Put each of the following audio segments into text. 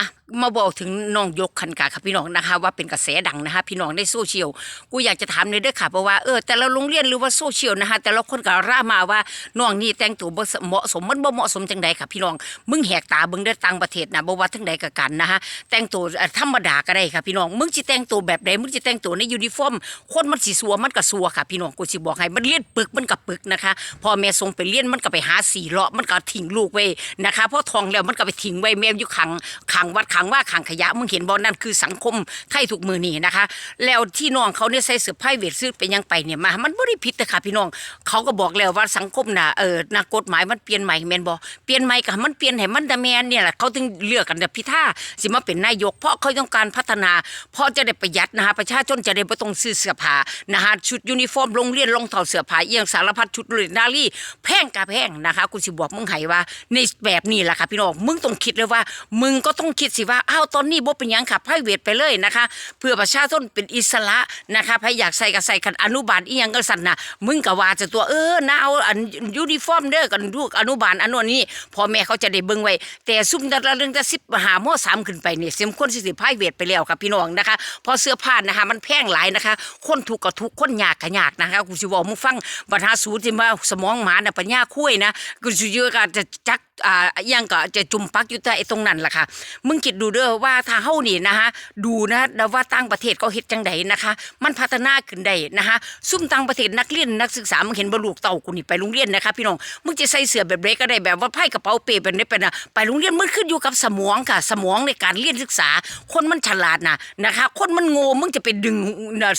อะ มาบอกถึงน้องยกคันกาค่ะพี่น้องนะคะ ว่าเป็นกระแสดังนะคะ พี่น้องในโซเชียลกูอยากจะถามเลยเด้อค่ะเพราะว่าเออแต่ละโรงเรียนหรือว่าโซเชียลนะคะ แต่ละคนก็ร่ามาว่าน้องนี่แต่งตัวบ่เหมาะสมมันบ่เหมาะสมจังใดค่ะพี่น้องมึงแหกตาเบิ่งเด้อต่างประเทศนะบ่ว่าทั้งใดก็กันนะคะแต่งตัวเอ่อธรรมดาก็ได้ค่ะพี่น้องมึงสิแต่งตัวแบบใดมึงสิแต่งตัวในยูนิฟอร์ม คนมันสิสัวมันก็สัวค่ะพี่น้องกูสิบอกให้มันเลียนปึกมันก็ปึกนะคะพอแม่ส่งไปเลียนมันก็ไปหาสีเลาะมันก็ทิ้งลูกไว้นะคะพอทองแล้วมันก็ไปทิ้งไว้แม่อยู่ขังขังวัดขังว่าขังขยะมึงเห็นบ่นั่นคือสังคมไทยทุกมือนี่นะคะ แล้วที่น้องเขาเนี่ยใส่เสื้อผ้าเวทซื้อเป็นยังไปเนี่ยมา มันบ่ได้ผิดนะคะพี่น้อง เขาก็บอกแล้วว่าสังคมน่ะเออนักกฎหมายมันเปลี่ยนใหม่แมนบ่เปลี่ยนใหม่ก็ให้มันเปลี่ยนให้มันดะแมนเนี่ยแหละเขาถึงเลือกกันแบบพิธาสิมาเป็นนายก เพราะเขาต้องการพัฒนาเพราะจะได้ประหยัดนะคะประชาชนจะได้บ่ต้องซื้อเสื้อผ้านะคะชุดยูนิฟอร์มโรงเรียนรองเท้าเสื้อผ้าเอียงสารพัดชุดเลยนาลีแพงกะแพงนะคะกูสิบอกมึงให้ว่าในแบบนี้แหละค่ะพี่น้องมึงต้องคิดเลยว่า มึงก็ต้องคิดสิว่าอ้าวตอนนี้บ่เป็นหยังค่ะไพรเวทไปเลยนะคะ เพื่อประชาชนเป็นอิสระนะคะใครอยากใส่ก็ใส่กันอนุบาลอีหยังก็สั่นน่ะมึงก็ว่าจะตัวเออนะเอาอันยูนิฟอร์มเด้อกันลูกอนุบาลอันนู้นนี้พ่อแม่เขาจะได้เบิ่งไว้ แต่ซุ่มแต่ละเรื่องแต่สิบหามสามขึ้นไปนี่สมควรสิสิไพรเวทไปแล้วค่ะพี่น้องนะคะเพอเสื้อผ้านะคะมันแพงหลายนะคะ คนถูกข์ก็ทุกข์คนยากก็ยากนะคะกูสิบอกมึงฟังปัญหาสูตรที่ว่าสมองหมาน่ะปัญญาคุยนะกูสิเยอะก็จะจัก อ่ายังก็จะจุ่มปักอยู่แต่ไอ้ตรงนั้นล่ะค่ะ มึงคิดดูเด้อว่าถ้าเฮานี่นะคะดูนะแล้วว่าต่างประเทศเขาเฮ็ดจังไดนะคะ มันพัฒนาขึ้นได้นะคะซุ่มต่างประเทศนักเรียนนักศึกษามึงเห็นบ่ลูกเต่ากูนี่ไปโรงเรียนนะคะพี่น้องมึงจะใส่เสื้อแบบเล็กก็ได้แบบว่าไพ่กระเป๋าเป้เป็นได้เป็นนะไปโรงเรียนมันขึ้นอยู่กับสมองค่ะ สมองในการเรียนศึกษา คนมันฉลาดนะนะคะ คนมันโง่มึงจะไปดึง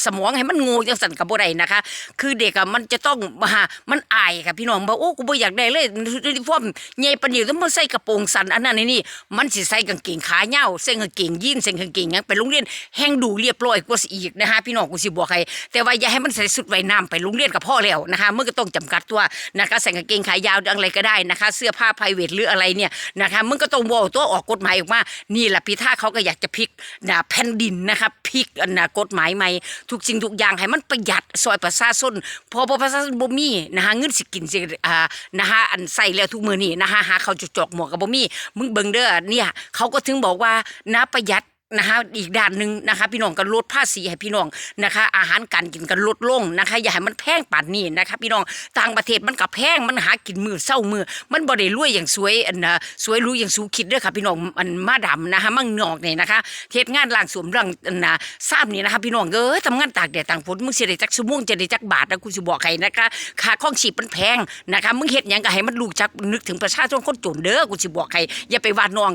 สมองให้มันโง่จังสั่นกับบ่ได้นะคะ คือเด็กอะมันจะต้องมามันอายค่ะพี่น้องบอกโอ้กูบ่อยากได้เลยยูนิฟอร์มใหญ่ปานนี้ต้องมาใส่กระโปรงสั้นอันนั้นอันนี่มันสิใส่กางเกงขายาวใส่กางเกงยีนใส่กางเกงหยังไปโรงเรียนแห้งดูเรียบร้อยกว่าสิอีกนะคะพี่น้องกูสิบอกให้แต่ว่าอย่าให้มันใส่สุดว่ายน้ำไปโรงเรียนกับพ่อแล้วนะคะมึงก็ต้องจำกัดตัวนะคะใส่กางเกงขายาวอะไรก็ได้นะคะ เสื้อผ้าไพรเวทหรืออะไรเนี่ยนะคะมึงก็ต้องบอกตัวออกกฎหมายออกมานี่แหละพิธาเขาก็อยากจะพลิกนะแผ่นดินนะคะพลิกอันนะกฎหมายใหม่ทุกสิ่งทุกอย่างให้มันประหยัดซอยประชาชนพอประชาชนบ่มีนะคะเงินสิกินสิอ่านะคะอันใส่แล้วทุกมื้อนี้นะคะหาเขาวจอกหมวกกับ่มีมึงเบิ่งเด้อเนี่ย เขาก็ถึงบอกว่านะประหยัด นะคะอีกด้านหนึ่งนะคะ พี่น้องก็ลดภาษีให้พี่น้องนะคะ อาหารการกินก็ลดลงนะคะ อย่าให้มันแพงป่านนี้นะคะ พี่น้องต่างประเทศมันก็แพงมันหากินมือเศร้ามือ มันบ่ได้รวยอย่างสวยอันนะสวยรู้อย่างสูคิดเด้อค่ะพี่น้องอันมาดำนะคะมั่งนอกเนี่ยนะคะเทศงานล่างสวมร่างอันนะทราบนี่นะคะ พี่น้องเอ้ยทำงานตากแดดต่างฝนมึงสิได้จักชั่วโมงจะได้จักบาทนะกูสิบอกให้นะคะค่าของชีพมันแพงนะคะมึงเฮ็ดหยังก็ให้มันรู้จักนึกถึงประชาชนคนจนเด้อกูสิบอกให้อย่าไปว่าน้อง